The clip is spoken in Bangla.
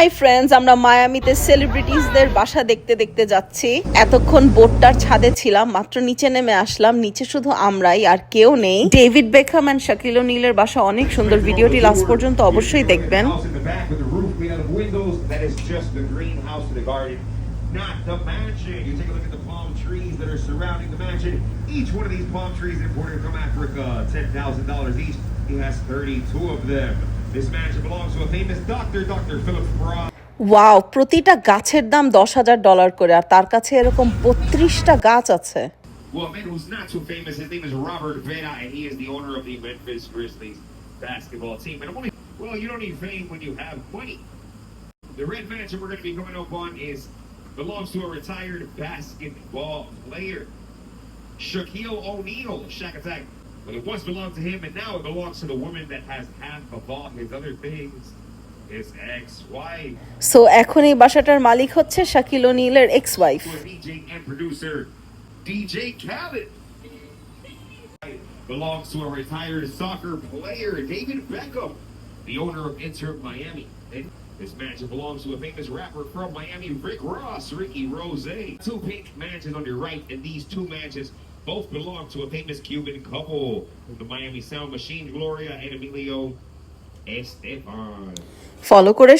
হাই ফ্রেন্ডস আমরা মায়ামিতে সেলিব্রিটিসদের বাসা দেখতে দেখতে যাচ্ছি। এতক্ষণ বোটটার ছাদে ছিলাম, মাত্র নিচে নেমে আসলাম। নিচে শুধু আমরাই, আর কেউ নেই। ডেভিড বেকহাম অ্যান্ড শাকিলো নীলের বাসা অনেক সুন্দর। ভিডিওটি লাস্ট পর্যন্ত অবশ্যই দেখবেন। This mansion belongs to a famous doctor, Dr. Philip wow প্রতিটা গাছের দাম দশ হাজার ডলার করে আর তার কাছে এরকম বত্রিশটা গাছ আছে Well, a man who's not so famous, his name is Robert Veda, and he is the owner of the Memphis Grizzlies basketball team. And only, well, you don't need fame when you have money. The red mansion we're going to be coming up on is belongs to a retired basketball player, Shaquille O'Neal, Shaq Attack. But it once belonged to him, and now it belongs to the woman that has half of all his other things. His ex-wife. So এখন এই বাসাটার মালিক হচ্ছে শাকিল নীলের ex wife to a DJ and producer, DJ Khaled. Belongs to a retired soccer player, David Beckham, the owner of Inter Miami. And this mansion belongs to a famous rapper from Miami, Rick Ross, Ricky Rose. Two pink mansions on your right, and these two mansions both belong to a famous Cuban couple, the Miami Sound Machine, Gloria and Emilio Estefan. Follow করে